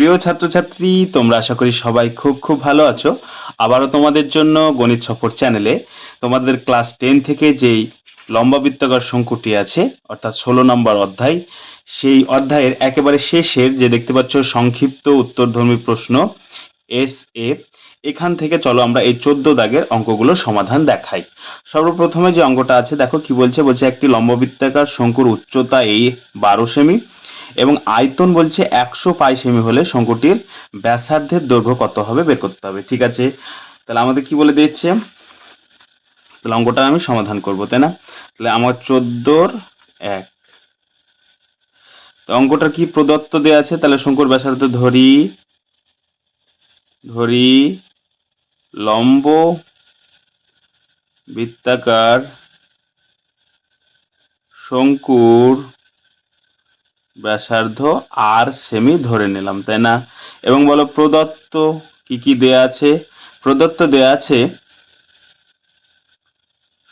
প্রিয় ছাত্রছাত্রী, তোমরা আশা করি সবাই খুব খুব ভালো আছো। আবারও তোমাদের জন্য গণিত সফর চ্যানেলে তোমাদের ক্লাস টেন থেকে যেই লম্বা বৃত্তাকার শঙ্কুটি আছে, অর্থাৎ ষোলো নম্বর অধ্যায়, সেই অধ্যায়ের একেবারে শেষের যে দেখতে পাচ্ছ সংক্ষিপ্ত উত্তরধর্মী প্রশ্ন এস এ এখান থেকে চলো আমরা এই চোদ্দ দাগের অঙ্কগুলো সমাধান দেখাই। সর্বপ্রথমে যে অঙ্কটা আছে, দেখো কি বলছে? বলছে একটি লম্ববৃত্তাকার শঙ্কুর উচ্চতা এই বারো সেমি এবং আয়তন বলছে একশো পাই সেমি হলে শঙ্কুটির ব্যাসার্ধের দৈর্ঘ্য কত হবে? বের করতে হবে। ঠিক আছে? তাহলে আমাদের কি বলে দিচ্ছে তাহলে অঙ্কটা আমি সমাধান করব, তাই না? তাহলে আমার চোদ্দোর এক। অঙ্কটা কি প্রদত্ত দেওয়া আছে? তাহলে শঙ্কুর ব্যাসার্ধ ধরি ধরি লম্ব বৃত্তাকার শঙ্কুর ব্যাসার্ধ আর সেমি ধরে নিলাম, তাই না? এবং বলো প্রদত্ত কি কি দেয়া আছে? প্রদত্ত দেয়া আছে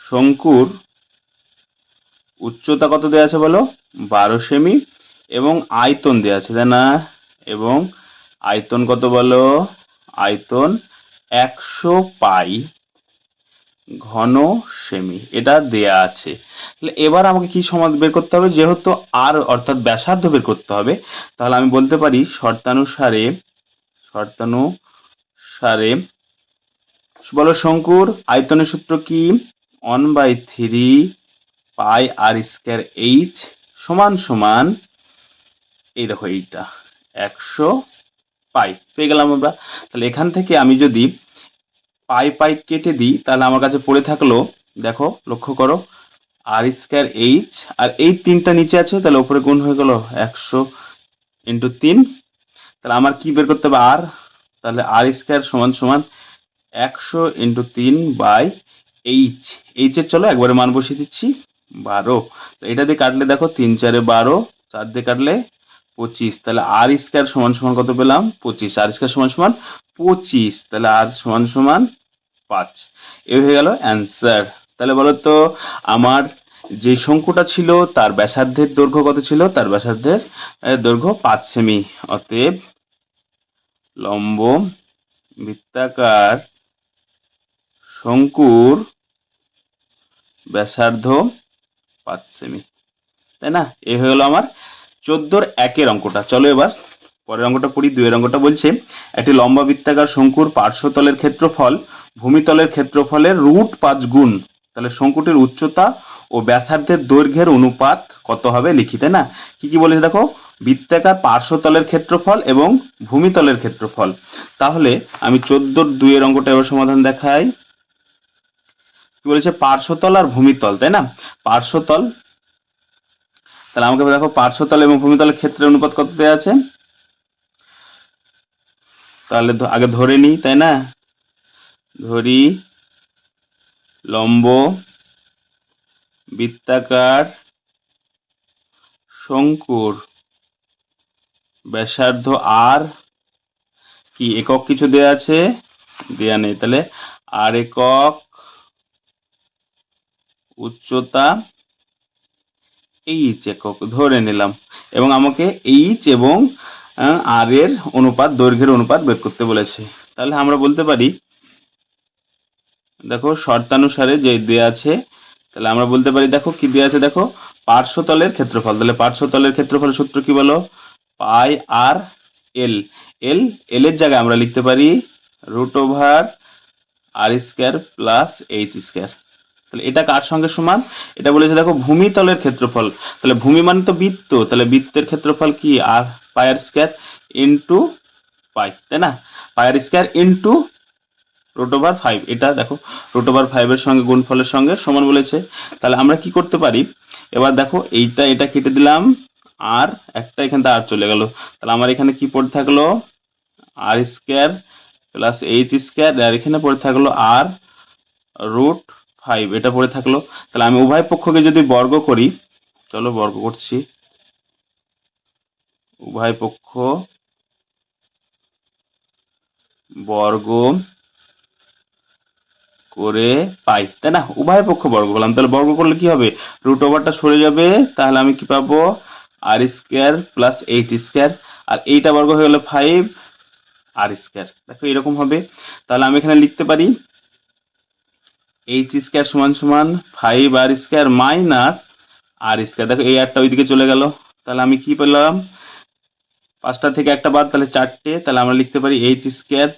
শঙ্কুর উচ্চতা কত দেয়া আছে বলো? বারো সেমি এবং আয়তন দেয়া আছে, তাই না? এবং আয়তন কত বলো? আয়তন একশো পাই ঘন সেমি, এটা দেয়া আছে। তাহলে এবার আমাকে কি সমাধান বের করতে হবে? যেহেতু আর অর্থাৎ ব্যাসার্ধ বের করতে হবে, তাহলে আমি বলতে পারি শর্তানুসারে শর্তানুসারে, বলো শঙ্কুর, আয়তনের সূত্র কি? One by three pi r square h সমান সমান, এই দেখো এইটা, একশো পাই, পেয়ে গেলাম আমরা। তাহলে এখান থেকে আমি যদি পাই পাই কেটে দিই, তাহলে আমার কাছে পড়ে থাকল, দেখো, লক্ষ্য করো আর স্কোয়ার এইচ আর এই তিনটা নিচে আছে, তাহলে উপরে গুণ হয়ে গেল একশো ইন্টু তিন। তাহলে আমার কি বের করতে হবে? আর তাহলে আর স্কোয়ার সমান সমান একশো ইন্টু তিন বাই এইচ এইচের চলো একবারে মান বসিয়ে দিচ্ছি, বারো। এটা দিয়ে কাটলে দেখো, তিন চারে বারো, চার দিয়ে কাটলে পঁচিশ, তাহলে আর স্কোয়ার সমান সমান কত পেলাম? পঁচিশ, আর স্কোয়ার সমান সমান পঁচিশ, তাহলে আর সমান সমান পাঁচ। এ হয়ে গেল অ্যান্সার তাহলে বলো তো, আমার যে শঙ্কুটা ছিল, তার ব্যাসার্ধের দৈর্ঘ্য কত ছিল? তার ব্যাসার্ধের দৈর্ঘ্য পাঁচ সেমি। অতএব লম্ব বৃত্তাকার শঙ্কুর ব্যাসার্ধ পাঁচ সেমি। তাই না? এই হয়ে গেল আমার চোদ্দোর একের অঙ্কটা। চলো এবার পরের অঙ্কটা পড়ি দুয়ের অঙ্কটা বলছে, একটি লম্বা বৃত্তাকার শঙ্কুর পার্শ্বতলের ক্ষেত্রফল ভূমিতলের ক্ষেত্রফলের রুট পাঁচ গুণ। তাহলে শঙ্কুটির উচ্চতা ও ব্যাসার্ধের দৈর্ঘ্যের অনুপাত কত হবে লিখি, তাই না? কি কি বলেছে দেখো? বৃত্তাকার পার্শ্বতলের ক্ষেত্রফল এবং ভূমিতলের ক্ষেত্রফল। তাহলে আমি চোদ্দোর দুইয়ের অঙ্কটা এবার সমাধান দেখাই। কি বলেছে? পার্শ্বতল আর ভূমিতল, তাই না? পার্শ্বতল তাহলে আমাকে দেখো, পার্শ্বতল এবং ভূমিতলের ক্ষেত্রে অনুপাত কত দেওয়া আছে? তাহলে আগে ধরে নিই, তাই না? ধরি লম্ব বৃত্তাকার শঙ্কুর ব্যাসার্ধ আর কি একক কিছু দেয়া আছে? দেয়া নেই। তাহলে আর একক উচ্চতা এইচ একক ধরে নিলাম। এবং আমাকে এইচ এবং আর এর অনুপাত, দৈর্ঘ্যের অনুপাত বের করতে বলেছে। তাহলে আমরা বলতে পারি, দেখো শর্তানুসারে যে দেয়া আছে, তাহলে আমরা বলতে পারি, দেখো কি দেয়া আছে, দেখো পার্শ্বতলের ক্ষেত্রফল। তাহলে পার্শ্বতলের ক্ষেত্রফলের সূত্র কি বলো? পাই আর এল। এল এল এর জায়গায় আমরা লিখতে পারি, root over r square plus h square. তাহলে এটা কার সঙ্গে সমান? এটা বলেছে, দেখো, ভূমিতলের ক্ষেত্রফল। তাহলে ভূমি মানে তো বৃত্ত। তাহলে বৃত্তের ক্ষেত্রফল কি? আর পায়ার স্কোয়ার ইন্টু পাই তাই না? Pi r square into root over five এটা দেখো রুট ফাইভের সঙ্গে গুণফলের সঙ্গে সমান বলেছে। তাহলে আমরা কি করতে পারি? এবার দেখো, এইটা, এটা কেটে দিলাম। আর একটা এখান থেকে আর চলে গেল। তাহলে আমার এখানে কি পড়ে থাকল? R square plus h square আর এখানে পড়ে থাকল আর রুট ফাইভ এটা পড়ে থাকল। তাহলে আমি উভয় পক্ষকে যদি বর্গ করি, চলো বর্গ করছি। উভয় পক্ষ বর্গ করে পাই। তাই না? উভয় পক্ষ বর্গ করলাম। তাহলে বর্গ করলে কি হবে? রুট ওভারটা সরে যাবে। তাহলে আমি কি পাবো? R square plus h square আর এইটা বর্গ হয়ে গেলো ফাইভ আর স্কোয়ার দেখো এরকম হবে। তাহলে আমি এখানে লিখতে পারি এইচ স্কোয়ার সমান সমান five r square minus r square দেখো, এই আরটা ওইদিকে চলে গেল। তাহলে আমি কি পেলাম? পাঁচটা থেকে একটা বাদ, তাহলে চারটে। তাহলে আমরা লিখতে পারি h square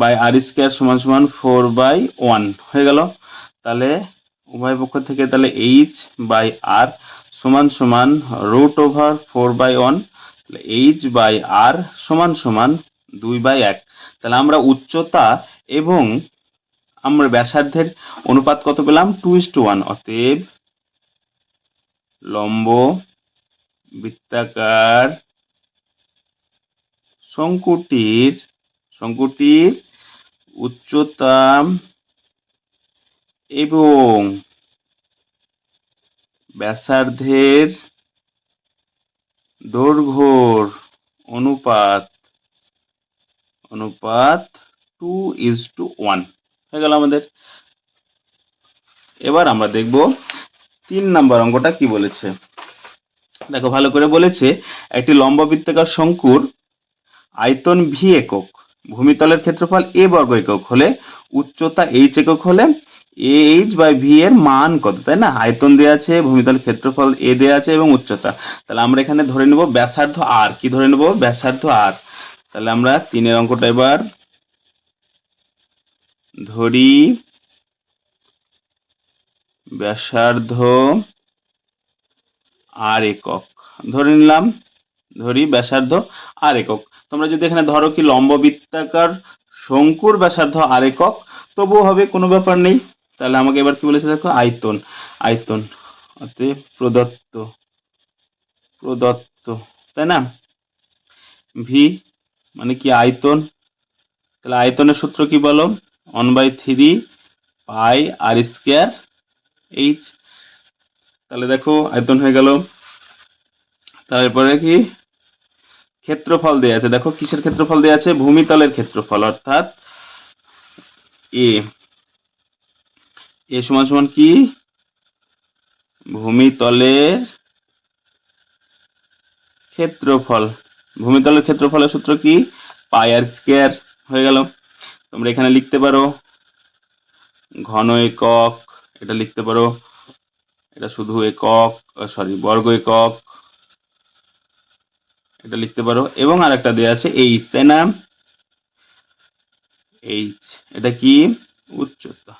by r square সমান সমান ফোর বাই ওয়ান হয়ে গেল। তাহলে উভয় পক্ষ থেকে তাহলে এইচ বাই আর সমান সমান root over four by one তাহলে এইচ বাই আর সমান সমান দুই বাই এক। তাহলে আমরা উচ্চতা এবং আমরা ব্যাসার্ধের অনুপাত কত পেলাম? টু ইস টু ওয়ান অতএব লম্ব বৃত্তাকার শঙ্কুটির শঙ্কুটির উচ্চতা এবং ব্যাসার্ধের দৈর্ঘ্যর অনুপাত অনুপাত টু ইজ টু ওয়ান হয়ে গেল আমাদের। এবার আমরা দেখব তিন নাম্বার অঙ্কটা কি বলেছে। দেখো, ভালো করে বলেছে, একটি লম্ব বৃত্তাকার শঙ্কুর আয়তন ভি একক, ভূমিতলের ক্ষেত্রফল এ বর্গ একক হলে উচ্চতা এইচ একক হলে এ এইচ বাই ভি এর মান কত, তাই না? আয়তন দেওয়া আছে, ভূমিতলের ক্ষেত্রফল এ দেওয়া আছে এবং উচ্চতা। তাহলে আমরা এখানে ধরে নেব ব্যাসার্ধ আর কি ধরে নেব? ব্যাসার্ধ আর তাহলে আমরা তিনের অঙ্কটা এবার ধরি। ব্যাসার্ধ আর একক। ধরে নিলাম, ধরি ব্যাসার্ধ আর একক। তোমরা যদি এখানে ধরো কি লম্ব বৃত্তাকার শঙ্কুর ব্যাসার্ধ আর একক, তবুও হবে কোনো ব্যাপার নেই। তাহলে আমাকে এবার কি বলেছে দেখো? আয়তন আয়তন, অতএব প্রদত্ত প্রদত্ত, তাই না? ভি মানে কি আয়তন? তাহলে আয়তনের সূত্র কি বলো? One by three pi r square h তাহলে দেখো আয়তন হয়ে গেল। তারপরে কি? ক্ষেত্রফল দেওয়া আছে। দেখো কিসের ক্ষেত্রফল দেওয়া আছে? ভূমিতলের ক্ষেত্রফল, অর্থাৎ এ এ সমান সমান কি? ভূমিতলের ক্ষেত্রফল। ভূমিতলের ক্ষেত্রফলের সূত্র কি? পাই আর স্কোয়ার হয়ে গেল। তোমরা এখানে লিখতে পারো। ঘন একক, এটা লিখতে পারো। এটা শুধু একক সরি বর্গ একক। এটা লিখতে পারো। এবং আরেকটা দেওয়া আছে এইচ তাই না? এইচ এটা কি? উচ্চতা।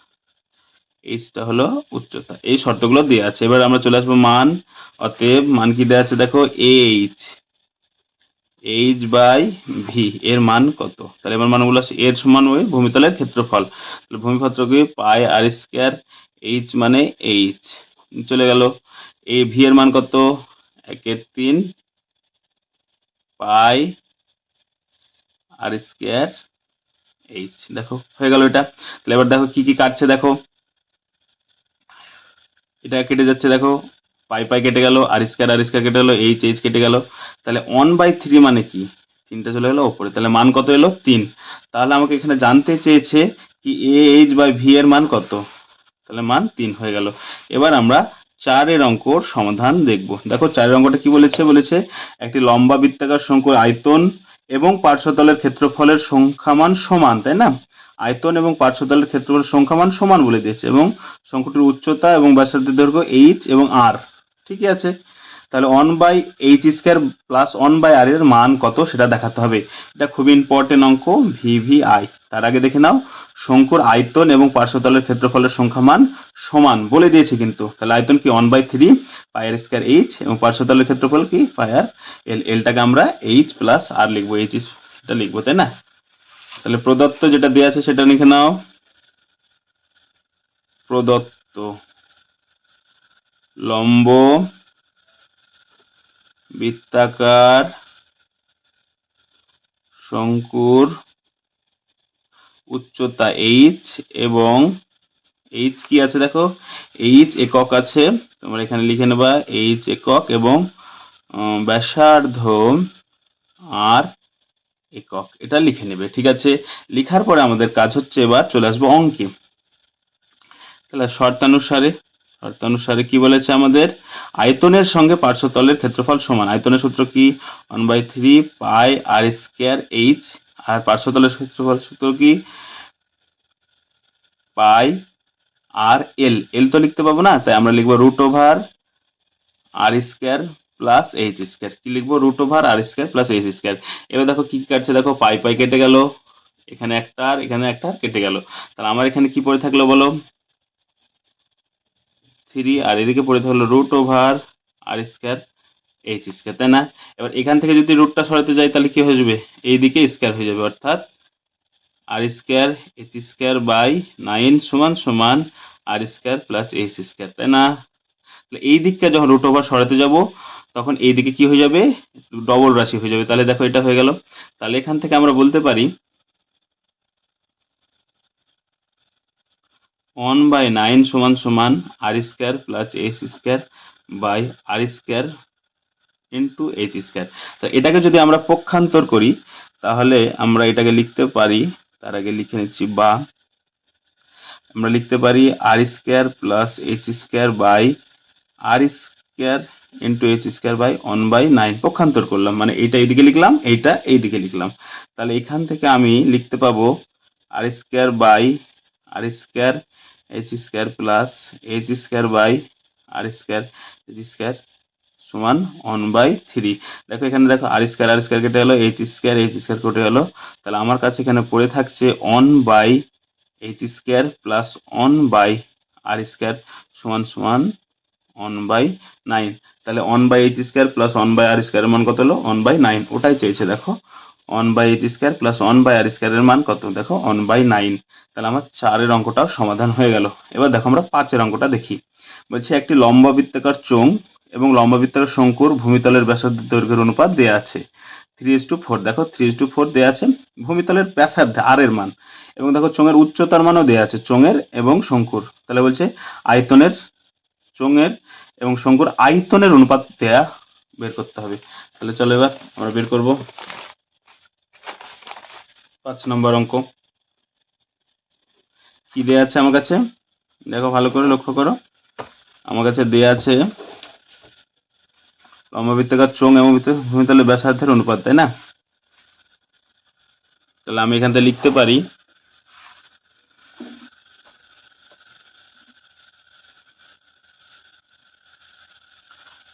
এইচটা হলো উচ্চতা। এই শর্তগুলো দেওয়া আছে। এবার আমরা চলে আসব মান। অতএব মান কি দেওয়া আছে দেখো? এইচ এইচ বাই ভি এর মান কত? তাহলে এবার মানগুলো আছে এর সমান ওই ভূমিতলের ক্ষেত্রফল। তাহলে ভূমিক্ষেত্রকে পাই আর স্কোয়ার এইচ মানে এইচ চলে গেল। এই ভি এর মান কত? একের তিন পাই আর স্কোয়ার এইচ দেখো, হয়ে গেল এটা। তাহলে এবার দেখো কি কি কাটছে, দেখো। এটা কেটে যাচ্ছে, দেখো। পাই পাই কেটে গেল আর স্কোয়ার কেটে গেলো, এইচ এইচ কেটে গেল। তাহলে ওয়ান বাই থ্রি মানে কি? তিনটা চলে গেলো ওপরে। তাহলে মান কত এলো? তিন। তাহলে আমাকে এখানে জানতে চেয়েছে কি এ এইচ বাই ভি এর মান কত? তাহলে মান তিন হয়ে গেল। এবার আমরা চারের অঙ্কর সমাধান দেখব। দেখো, চারের অঙ্কটা কি বলেছে? বলেছে একটি লম্বা বৃত্তাকার শঙ্কুর আয়তন এবং পার্শ্বতলের ক্ষেত্রফলের সংখ্যামান সমান, তাই না? আয়তন এবং পার্শ্বতলের ক্ষেত্রফলের সংখ্যামান সমান বলে দিয়েছে এবং শঙ্কুটির উচ্চতা এবং ব্যাসার্ধের দৈর্ঘ্য এইচ এবং আর ঠিকই আছে। তাহলে one by h square plus one by r এর মান কত সেটা দেখাতে হবে। এটা খুবই ইম্পর্টেন্ট অঙ্ক ভিভি আই তার আগে দেখে নাও, শঙ্কুর আয়তন এবং পার্শ্বতলের ক্ষেত্রফলের সংখ্যা মান সমান বলে দিয়েছে কিন্তু। তাহলে আয়তন কি one by three pi r square h এবং পার্শ্বতলের ক্ষেত্রফল কি? পায়ার এল এলটাকে আমরা এইচ প্লাস আর লিখব এইচ সেটা লিখব, তাই না? তাহলে প্রদত্ত যেটা দেওয়া আছে সেটা লিখে নাও। প্রদত্ত। লম্ব, বৃত্তাকার, শঙ্কুর, উচ্চতা এইচ এবং এইচ কি আছে দেখো? এইচ একক আছে, তোমরা এখানে লিখে নেবা এইচ একক এবং ব্যাসার্ধ আর একক। এটা লিখে নেবে, ঠিক আছে? লিখার পরে আমাদের কাজ হচ্ছে এবার চলে আসব অঙ্কে। তাহলে শর্তানুসারে শর্ত অনুসারে কি বলেছে আমাদের? আয়তনের সঙ্গে পার্শ্বতলের ক্ষেত্রফল সমান। আয়তনের সূত্র কি? One by three pi r square h আর পার্শ্বতলের ক্ষেত্রফল সূত্র কি? পাই আর এল এল তো লিখতে পাবো না? তাই আমরা লিখব root over r square plus h square কি লিখব? Root over r square plus h square এবার দেখো কি কাটছে? দেখো পাই পাই কেটে গেল। এখানে একটা আর এখানে একটা আর কেটে গেল। তাহলে আমার এখানে কি পড়ে থাকল বলো? থ্রি, আর এদিকে পড়ে থাকল root over r square h square তাই না? এবার এখান থেকে যদি রুটটা সরাতে যাই, তাহলে কি হয়ে যাবে? এইদিকে স্কোয়ার হয়ে যাবে, অর্থাৎ r square h square by nine সমান সমান r square plus h square তাই না? তাহলে এই দিকটা যখন রুট ওভার সরাতে যাব, তখন এই দিকে কি হয়ে যাবে? ডবল রাশি হয়ে যাবে। তাহলে দেখো এটা হয়ে গেল। তাহলে এখান থেকে আমরা বলতে পারি ওয়ান বাই নাইন সমান সমান r square plus h square by r square into h square তো এটাকে যদি আমরা পক্ষান্তর করি, তাহলে আমরা এটাকে লিখতে পারি, তার আগে লিখে নিচ্ছি বা। আমরা লিখতে পারি r square plus h square by r square into h square by one by nine পক্ষান্তর করলাম মানে এইটা এইদিকে লিখলাম, এইটা এইদিকে লিখলাম। তাহলে এখান থেকে আমি লিখতে পাবো r square by r square h square plus h square by r square h square সমান ওয়ান বাই থ্রি দেখো এখানে দেখো আর স্কোয়ার আর স্কোয়ার কেটে গেলো এইচ স্কোয়ার এইচ স্কোয়ার কেটে গেলো তাহলে আমার কাছে এখানে পড়ে থাকছে one by h square plus one by r square সমান সমান ওয়ান বাই নাইন তাহলে one by h square plus one by r স্কোয়ারের মান কত হলো ওয়ান বাই নাইন ওটাই চেয়েছে দেখো। One by h square plus one by r স্কোয়ারের মান কত? দেখো ওয়ান বাই নাইন তাহলে আমার চারের অঙ্কটাও সমাধান হয়ে গেল। এবার দেখো আমরা পাঁচের অঙ্কটা দেখি। বলছে, একটি লম্বা বৃত্তাকার চোঙ এবং লম্বা বৃত্তাকার শঙ্কুর ভূমিতলের ব্যাসার্ধ দৈর্ঘ্যের অনুপাত দেওয়া আছে। থ্রি ইস টু ফোর দেখো থ্রি ইস টু ফোর দেওয়া আছে। ভূমিতলের ব্যাসার্ধ আর এর মান। এবং দেখো, চোঙের উচ্চতার মানও দেওয়া আছে, চোঙের এবং শঙ্কুর। তাহলে বলছে, আয়তনের চোঙের এবং শঙ্কুর আয়তনের অনুপাত দেয়া বের করতে হবে। তাহলে চলো এবার আমরা বের করব। পাঁচ নম্বর অঙ্ক। কি দেয়া আছে আমার কাছে? দেখো ভালো করে লক্ষ্য করো। আমার কাছে দেয়া আছে লম্ববৃত্তাকার চোঙ এবং ভূমিতলের ব্যাসার্ধের অনুপাত, তাই না? তাহলে আমি এখান থেকে লিখতে পারি।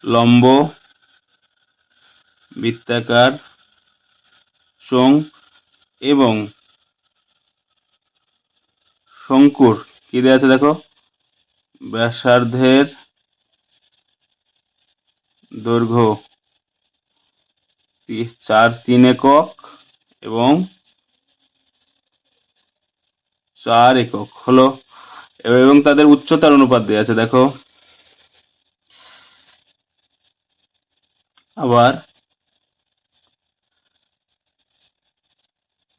লম্ব বৃত্তাকার চোঙ এবং শঙ্কুর কি দেওয়া আছে দেখো? ব্যাসার্ধের দৈর্ঘ্য চার তিন একক এবং চার একক হলো, এবং তাদের উচ্চতার অনুপাত দেওয়া আছে দেখো। আবার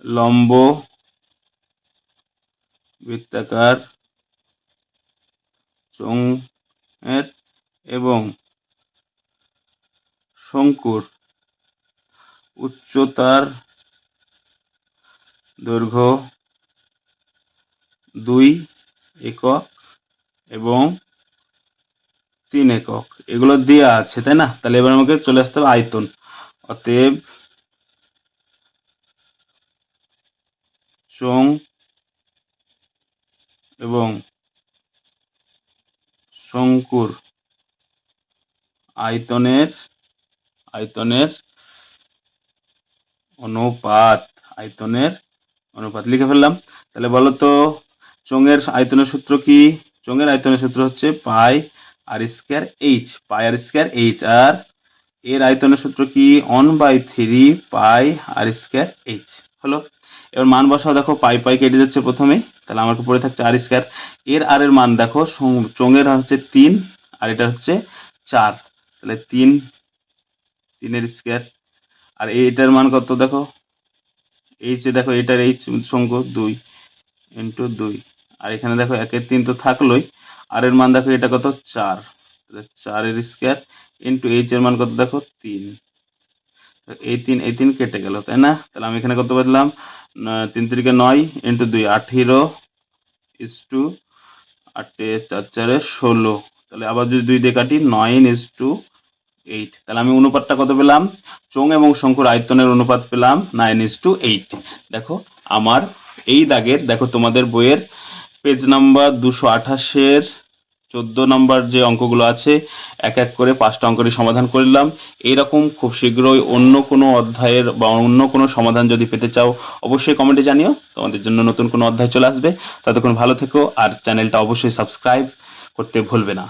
লম্ব, বৃত্তাকার, চোঙের এবং শঙ্কুর উচ্চতার দৈর্ঘ্য দুই একক এবং তিন একক। এগুলো দেওয়া আছে, তাই না? তাহলে এবার আমাকে চলে আসতে হবে আয়তন। অতএব চোঙ এবং শঙ্কুর আয়তনের আয়তনের অনুপাত আয়তনের অনুপাত লিখে ফেললাম। তাহলে বলো তো চোঙের আয়তনের সূত্র কি? চোঙের আয়তনের সূত্র হচ্ছে pi r square h, pi r square h. আর এর আয়তনের সূত্র কি? One by three pi r square h. হলো। এবার মান বসাও, দেখো পাই পাই কেটে যাচ্ছে প্রথমে। তাহলে আমাকে পড়ে থাকছে আর স্কোয়ার। এর আর এর মান দেখো চোঙের হচ্ছে তিন, আর এটা হচ্ছে চার। তাহলে তিন, তিনের স্কোয়ার। আর এইটার মান কত দেখো? এইচে দেখো, এটার এইচ সংখ্য দুই ইন্টু দুই। আর এখানে দেখো একের তিন তো থাকলোই। আর এর মান দেখো, এটা কত? চার। চারের স্কোয়ার ইন্টু এইচ এর মান কত দেখো? তিন। এই তিন এই তিন কেটে গেল, তাই না? তাহলে আমি এখানে কত পেলাম তিন তিরিকে নয় ইন্টু দুই আঠেরো ইস টু আটে চার চারে ষোলো। তাহলে আবার যদি দুই দিয়ে কাটি নাইন ইস টু এইট তাহলে আমি অনুপাতটা কত পেলাম? চোং এবং শঙ্কুর আয়তনের অনুপাত পেলাম নাইন ইস টু এইট দেখো, আমার এই দাগের, দেখো তোমাদের বইয়ের পেজ নাম্বার দুশো আঠাশের চোদ্দ নম্বর যে অঙ্কগুলো আছে, এক এক করে পাঁচটা অঙ্কটি সমাধান করলাম এইরকম খুব শীঘ্রই অন্য কোনো অধ্যায়ের বা অন্য কোনো সমাধান যদি পেতে চাও, অবশ্যই কমেন্টে জানিও। তোমাদের জন্য নতুন কোনো অধ্যায় চলে আসবে। ততক্ষণ ভালো থেকো, আর চ্যানেলটা অবশ্যই সাবস্ক্রাইব করতে ভুলবে না।